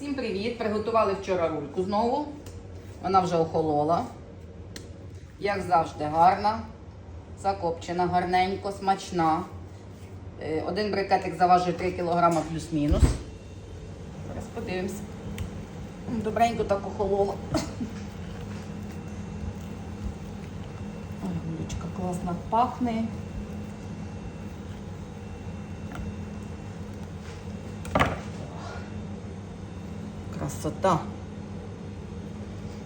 Всім привіт! Приготували вчора рульку знову. Вона вже охолола. Як завжди, гарна, закопчена, гарненько, смачна. Е, Один брикетик заважує 3 кг плюс-мінус. Зараз подивимося. Добренько так охолола. Ой, Рулечка класно пахне. Красота.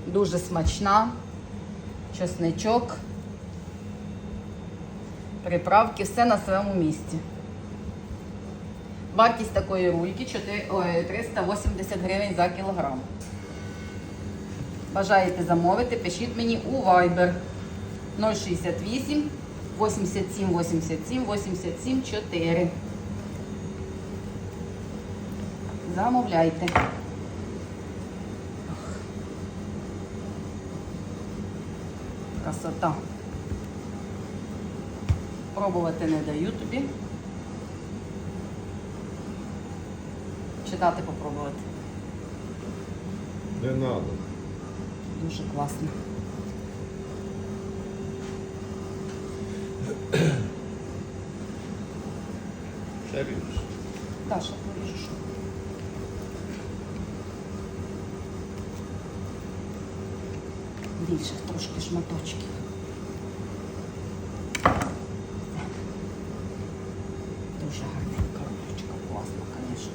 Дуже смачна. Чесничок. Приправки, все на своєму місці. Вартість такої рульки 4 ой, 380 гривень за кілограм. Бажаєте замовити, пишіть мені у Viber 068 87 87 87 4. Замовляйте. Красота. Пробувати не даю тобі. Читати попробувати. Не надо. Дуже класно. Ще ріж. Даша, поріжу. що. Більше трошки шматочків. Дуже гарненька ручка, класна, звісно.